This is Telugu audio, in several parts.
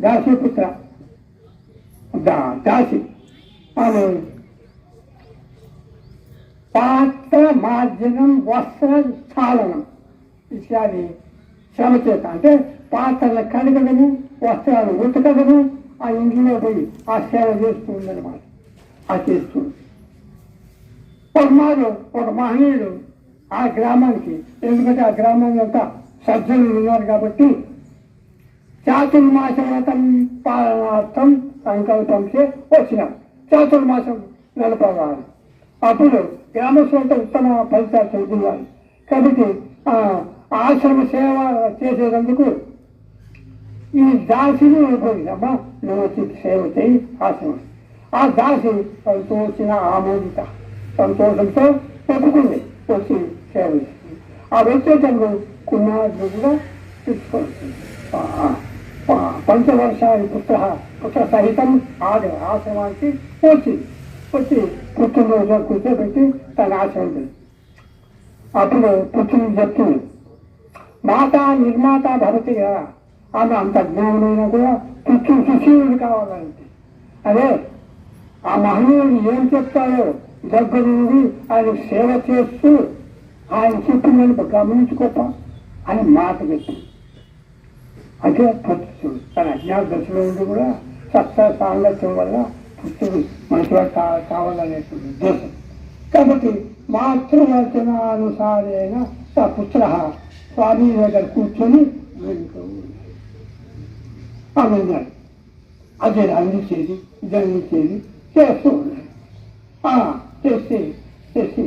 దాసీపుత్ర. దా దాసి. ఆమె పాత్ర మార్జనం వస్త్ర చాలనం ఇత్యాది శ్రమ చేత అంటే పాత్రలు కడగడము వస్త్రాలు ఉతకడము ఆ ఇంట్లో పోయి ఆ సేవ చేస్తూ ఉందన్నమాట. ఆ చేస్తూ. ఒక మారు ఒక మహనీయుడు ఆ గ్రామానికి ఎందుకంటే ఆ గ్రామంలో అంతా సజ్జనులు ఉన్నారు కాబట్టి చాతుర్మాస వ్రతం పాలనార్థం సంకల్పం చే వచ్చినాం. చాతుర్మాసం నెలపవాలి అప్పుడు గ్రామస్తులంతా ఉత్తమ ఫలితాలు చదువుతున్నారు కాబట్టి ఆశ్రమ సేవ చేసేటందుకు ఈ దాసిని ఉపయోగించమ్మా నువ్వు వచ్చి సేవ చేయి ఆశ్రమం. ఆ దాసి సంతోషిన ఆమోదిత సంతోషంతో ఒప్పుకుంది వచ్చి సేవ చేస్తుంది. ఆ వచ్చేటప్పుడు కుమారుడు కూడా తీసుకోవచ్చు పంచవర్షాలు పుత్ర పుత్ర సహితం ఆది ఆశ్రమానికి వచ్చి వచ్చి పుత్రుడు కూర్చోబెట్టి తన ఆశ్రమం అప్పుడు పుత్రుడు చెప్తుంది మాత నిర్మాత భవతి కదా ఆమె అంత జ్ఞానమైనా కూడా పుత్రుడు సుశీలుడు కావాలంటే అదే ఆ మహనీయుడు ఏం చెప్తాడో దగ్గర నుండి ఆయన సేవ చేస్తూ ఆయన చెప్పిందని గమనించుకోప అని మాట చెప్పింది అంటే పుత్రుడు. తన అజ్ఞాన దశలో ఉండి కూడా సత్తా సాంగత్యం వల్ల పుత్రుడు మనసులో కా కావాలనేటువంటి ఉద్దేశం. కాబట్టి మాతృవచనానుసారేణ స పుత్ర స్వామి దగ్గర కూర్చొని వెళ్తూ అన్నాడు అదే అందించేది ఇది అందించేది చేస్తూ ఉన్నాడు చేస్తే చేసి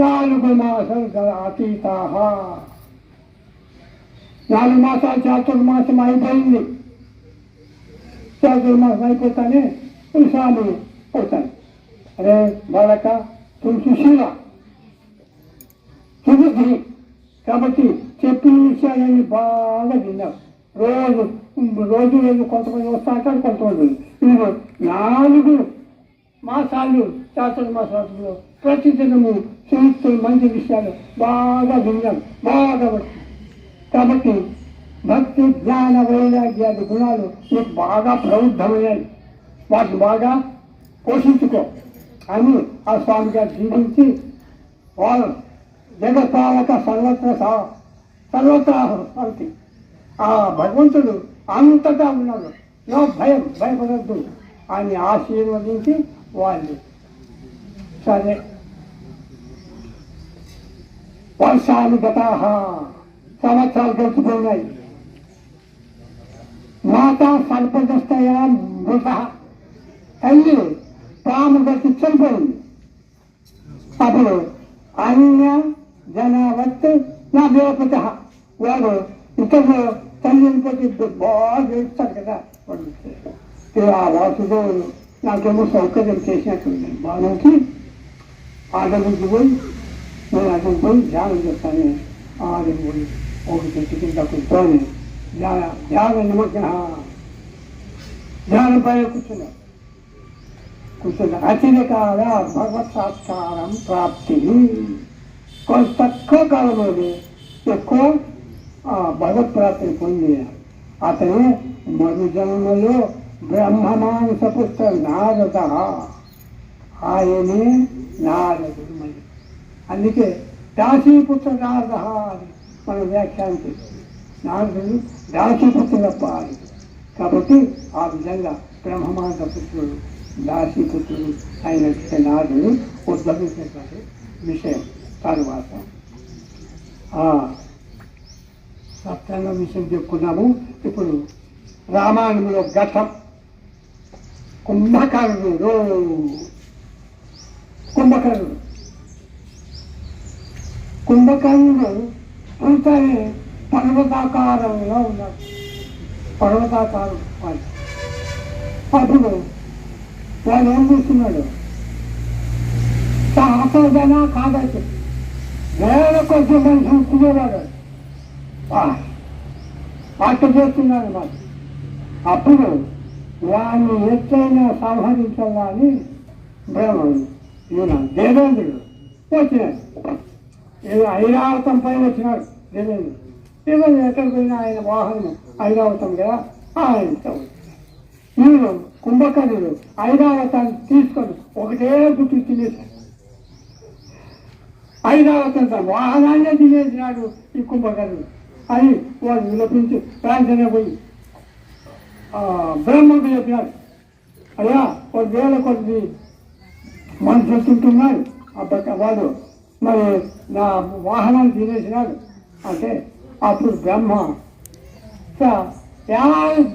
నాలుగు మాసం గల అతీతా నాలుగు మాసాలు చాతుర్మాసం అయిపోయింది చాతుర్మాసం అయిపోతానే స్వామి పోతాను అరే బాలక తులసి సుశీల సుబుద్ధి. కాబట్టి చెప్పిన విషయాలన్నీ బాగా విన్నావు. రోజు రోజు రోజు కొంతమంది వస్తాక కొంతమంది ఇదిగో నాలుగు మాసాలు చాతుర్మాసాలలో ప్రతిదినము చూస్తూ మంచి విషయాలు బాగా విన్నాం బాగా కాబట్టి భక్తి జ్ఞాన వైరాగ్యాది గుణాలు నీకు బాగా ప్రబుద్ధమయ్యాయి. వాటిని బాగా పోషించుకో. అని ఆ స్వామి గారు జీవించి వాళ్ళు జగత్పాలక సర్వత్ర సా- సర్వత్ర శాంతి ఆ భగవంతుడు అంతటా ఉన్నాడు. నో భయం భయపడద్దు. అని ఆశీర్వదించి వాళ్ళు సరే. వర్షాలు గతాహ సంవత్సరాలు గడిచిపోయినాయి మాత సర్పదస్తయా మృత తల్లి పాము గట్టి చనిపోయింది అప్పుడు అన్య జనవత్ నా దేవపత వాడు ఇతరులు తల్లిని పెట్టి బాగా ఇస్తారు కదా వాడు ఇక ఆ వాసుదేవుడు నాకేమో సౌకర్యం చేసినట్టుంది బాణంకి ఆడమికి పోయి నేను అతను పోయి ధ్యానం చేస్తాను ఆడమి పోయి ఒక చెట్టు కింద కూర్చొని ధ్యాన ధ్యాన నిమగ్న ధ్యానం పైన కూర్చున్నారు కూర్చున్నాడు అతిథికాల భగవత్ సాక్షారం ప్రాప్తి కొంత తక్కువ కాలంలోనే ఎక్కువ. భగవత్ ప్రాప్తిని పొంది అతను మరు జన్మలో బ్రహ్మమాంస పుత్ర నారద ఆయనే నారదుడు మరి అందుకే దాసీపుత్ర నారద అని మన వ్యాఖ్యానం చేస్తాం నారదుడు దాసీపుత్రుడప్ప అని కాబట్టి ఆ విధంగా బ్రహ్మమాండ పుత్రుడు దాసీపుత్రుడు అయినటువంటి నారదుడు ఉద్భవించినటువంటి విషయం తరువాత. ఆ, సప్తంగ విషయం చెప్పుకున్నాము. ఇప్పుడు రామాయణంలో ఘటం కుంభకర్ణుడు. కుంభకర్ణుడు. కుంభకర్ణుడు పూర్తయి పర్వతాకారంలో ఉన్నాడు పర్వతాకారం వాడు అప్పుడు వాడు ఏం చేస్తున్నాడు? సహసజన కాదైతే వేల కొద్ది మనిషి చూసుకునేవాడు అట్ట చేస్తున్నాడు మాకు అప్పుడు వాడిని ఎత్తైనా సంహరించాలని బ్రహ్మడు ఈయన దేవేంద్రుడు వచ్చినాడు. ఏదో ఐరావతం పైన వచ్చినాడు. దేవేంద్రుడు ఏమైనా ఎక్కడికి పోయినా ఆయన వాహనం ఐరావతం కదా? ఆయనతో మీరు కుంభకర్ణుడు ఐరావతాన్ని తీసుకొని ఒకటే గుర్తు తినేశాడు ఐరావతం తన వాహనాన్నే తినేసినాడు ఈ కుంభకర్ణుడు. అని వాడు విలపించి ప్రాంతనే పోయి బ్రహ్మకు చెప్పినాడు. అయ్యా ఒక వేల కొద్ది మనుషులు తింటున్నారు అప్పటి వాడు మరి నా వాహనాన్ని తీసేసినాడు అంటే అప్పుడు బ్రహ్మ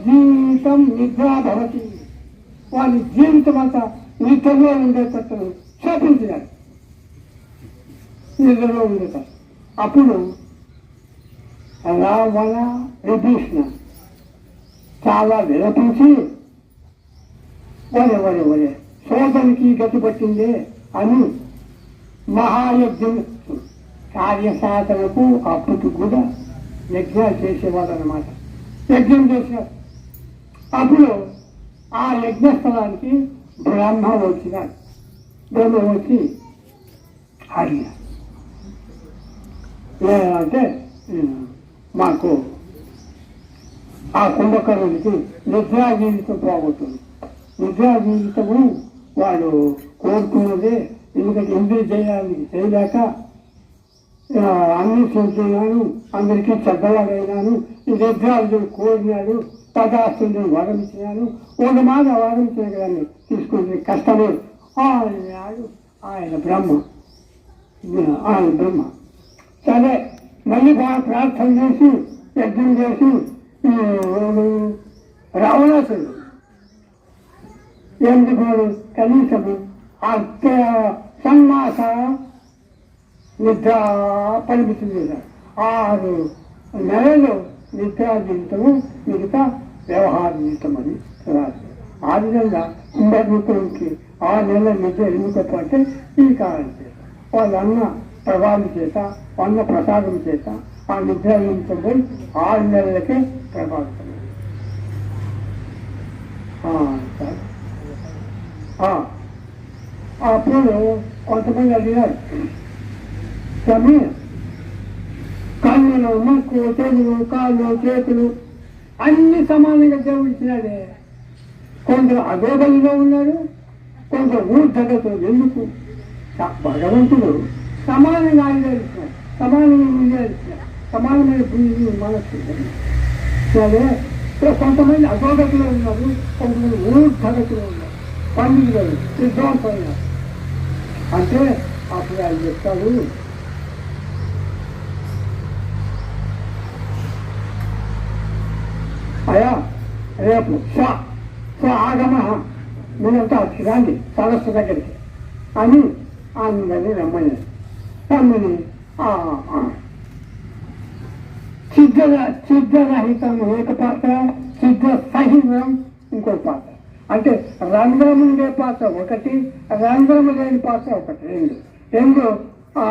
జీవితం నిద్ర భవతి జీవితం అంతా నిద్రలో ఉండేటట్టు శోపించినాడు నిద్రలో ఉండేటట్టు అప్పుడు రావణ విభీషణ చాలా విలపించి వరే వరే వరే సోదరికి గతి పట్టిందే అని మహాయజ్ఞం కార్యసాధనకు అప్పుడు కూడా యజ్ఞాలు చేసేవాడు అనమాట యజ్ఞం చేశారు. అప్పుడు ఆ యజ్ఞస్థలానికి బ్రహ్మ వచ్చినాడు బ్రహ్మ వచ్చి అడిగాడు లేదంటే మాకు ఆ కుంభకర్ణుడికి నిద్రా జీవితం పోగొట్టుంది. నిద్రా జీవితము వాడు కోరుకున్నదే ఎందుకంటే ఎందుకు చేయాలి. చేయలేక అన్ని చూస్తున్నాను అందరికీ చెడ్డవాడైనాను ఈ కోరినాడు తదాస్తుంది వరం ఇచ్చినాను ఒక మాట వరం కదా తీసుకుంటే కష్టమే. ఆయన ఆయన బ్రహ్మ. ఆయన బ్రహ్మ. సరే మళ్ళీ బాగా ప్రార్థన చేసి యజ్ఞం చేసి రావణాసుడు ఎందుకు కనీసము అర్ధ సన్మాస నిద్ర పరిమితులు ఆరు నెలలు నిద్రా జీవితము మిగతా వ్యవహార జీవితం అని రాదు ఆ విధంగా కుంభముఖునికి ఆ నెల నిద్ర ఎన్నుకపోతే ఈ కారణం చేత. వాళ్ళ అన్న ప్రభావం చేత అన్న ప్రసాదం చేత ఆ నిద్ర జీవితం పోయి ఆరు నెలలకే ప్రభావితం. ఆ, అప్పుడు కొంతమంది అడిగారు స్వామి కన్నులు ముక్కు తెలుగు కాళ్ళు చేతులు అన్ని సమానంగా దేవుడు కొందరు అధోబలిలో ఉన్నారు. కొందరు ఊర్ధగతులు ఎందుకు భగవంతుడు సమానంగా ఆయుధాలు సమానంగా ముందేలు సమానమైన బుద్ధి మనస్సు సరే సో కొంతమంది అధోగతిలో ఉన్నారు. కొంతమంది ఊర్ధగతిలో ఉన్నారు. పండితులు విద్వాంసమైన అంటే అప్పుడు ఆయన చెప్తాడు. అయా రేపు స్వ స్వ ఆగమ నేనంతా రండి సరస్సు దగ్గరికి. అని అందరినీ రమ్మని రమ్మని సిద్ధ సిద్ధరహితం ఏక పాత్ర సిద్ధ సహితం ఇంకో పాత్ర. అంటే రంధ్రం ఉండే పాత్ర ఒకటి రంధ్రం లేని పాత్ర ఒకటి రెండు. రెండు ఆ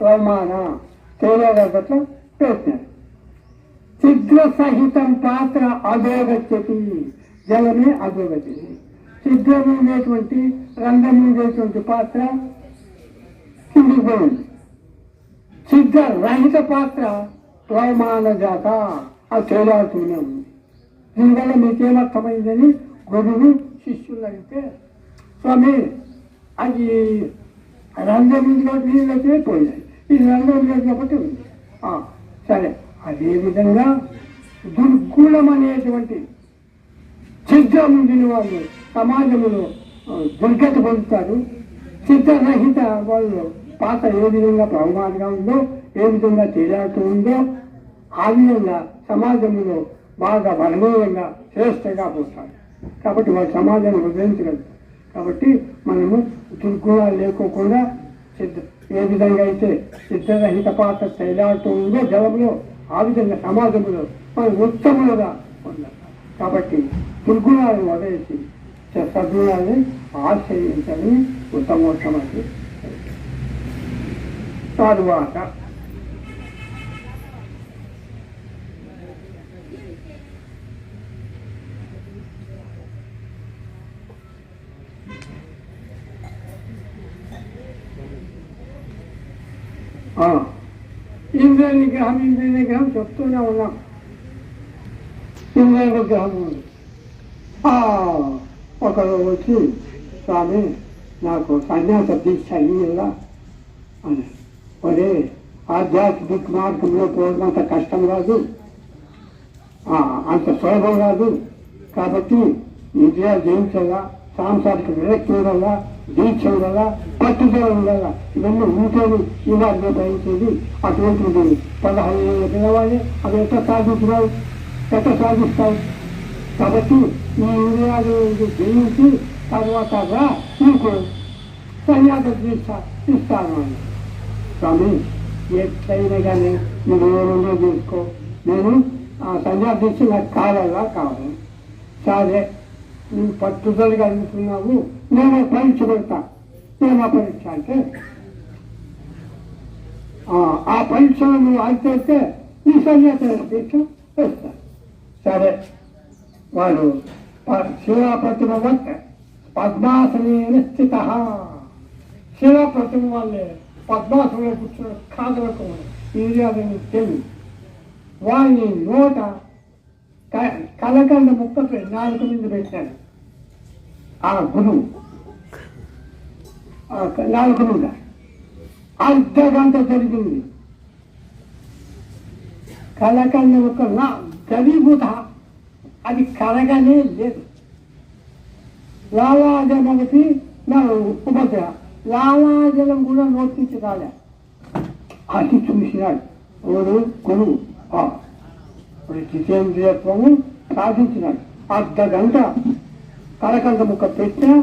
ప్రమాణ తేలేదట్లో పెట్టినారు సిద్ధ సహితం పాత్ర అధోగచ్చతి జలమే అధోగతి సిద్ధం ఉండేటువంటి రంధ్రం ఉండేటువంటి పాత్ర కిందికి పోయింది. రహిత పాత్ర ప్రమాణ జాత అది తేలాడుతూనే ఉంది. దీనివల్ల మీకేమర్థమైందని గురువు శిష్యులు అడిగితే స్వామి అది రంధ్రం నీళ్ళకే పోయినాయి ఇది రంధ్రం కాబట్టి ఉంది. సరే. అదేవిధంగా దుర్గుణం అనేటువంటి చిత్రం ఉండిన వాళ్ళు సమాజంలో దుర్గత దుర్గతి పొందుతారు. చిత్రరహిత వాళ్ళు పాత ఏ విధంగా ప్రమాదంగా ఉందో ఏ విధంగా తేలాడుతూ ఉందో ఆ విధంగా సమాజంలో బాగా అనుభవంగా శ్రేష్టంగా పోతారు కాబట్టి వాళ్ళ సమాజాన్ని వదిలించగలరు కాబట్టి మనము దుర్గుణాలు లేకోకుండా సిద్ధ ఏ విధంగా అయితే సిద్ధరహిత పాత్ర తేలాడుతూ ఉందో జలంలో ఆ విధంగా సమాజంలో మనం ఉత్తములుగా ఉండాలి కాబట్టి దుర్గుణాలను వదిలేసి సద్గుణాలని ఆశ్రయించాలని ఉత్తమోత్తమని తరువాత ఇంద్ర నిగ్రహం ఇంద్ర నిగ్రహం చెప్తూనే ఉన్నాం. ఇంద్ర నిగ్రహం ఒకరు వచ్చి స్వామి నాకు సన్యాస దీక్ష అయ్యిందా? అని. ఒరే ఆధ్యాత్మిక మార్గంలో పోవడం అంత కష్టం కాదు. అంత సులభం కాదు. కాబట్టి ఇంద్రియాలు జయించాలా సాంసారిక విరక్తి ఉండాలా దీక్ష ఉండాలా పట్టుదల ఉండాలా? ఇవన్నీ ఉంటేనే ఈ మార్గం భరించేది అటువంటిది పదహారు ఏళ్ళ పిల్లవాడే అవి ఎట్లా సాధించినావు? ఎట్లా సాధిస్తావు? కాబట్టి ఈ ఇంద్రియాలు జయించి తర్వాత రా నీకు సన్యాస దీక్ష ఇస్తాను అని. స్వామి ఎట్లయినా కానీ నువ్వు ఏమైనా తీసుకో. నేను ఆ సన్యాస దీక్ష నాకు కావాలా? కావాలి సరే. నువ్వు పట్టుదలగా అడుగుతున్నావు నేను పరీక్షపడతా నేను పరీక్ష అంటే? ఆ, ఆ పరీక్షలో నువ్వు అయితే ఈ సన్యాస దీక్ష వేస్తా. సరే. వాడు ప- శివప్రతిమ వద్ద పద్మాసనే స్థిత. శివప్రతిమ వాళ్ళే పద్మాసనంలో కూర్చున్న కాదలకు ఇది తెలివి వాడిని నోట కలకండ ముక్క నాలుగు మీద పెట్టాడు. ఆ గురువు నాలుగు మీద అర్ధ జరిగింది. కలకండ ఒక నా గరీభూత అది కలగనే లేదు. లాలాజలకి నా ఉపద్ర లాలాజలం కూడా నోటించి రాలే. అది చూసినాడు. ఎవరు? గురువు. ఆ. ఇప్పుడు జితేంద్రియత్వము సాధించినాడు. అర్ధ గంట కలకండ ముక్క పెట్టినా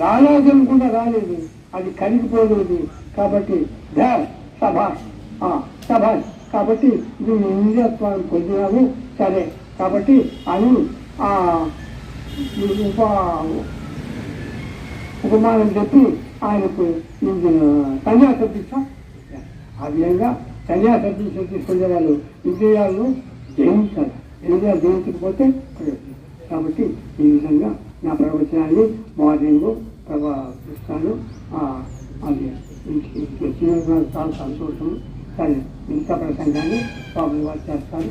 లాలాజం కూడా రాలేదు. అది కరిగిపోలేదు. కాబట్టి ధ సభాష్ సభాష్ కాబట్టి ఇది నీ ఇంద్రియత్వాన్ని పొందినాము సరే. కాబట్టి అని ఆ ఉప ఉపమానం చెప్పి ఆయనకు ఇది సన్యాస దీక్ష ఆ విధంగా సన్యాస దీక్ష తీసుకునే వాళ్ళు ఇంద్రియాలను జయించాలి ఇంద్రియాలు జయించకపోతే పోతే కాబట్టి ఈ విధంగా నా ప్రవచనాన్ని మార్నింగ్ ప్రభావిస్తాను అది. నాకు చాలా సంతోషం. సరే మిగతా ప్రసంగాన్ని ప్రాబ్లం చేస్తాను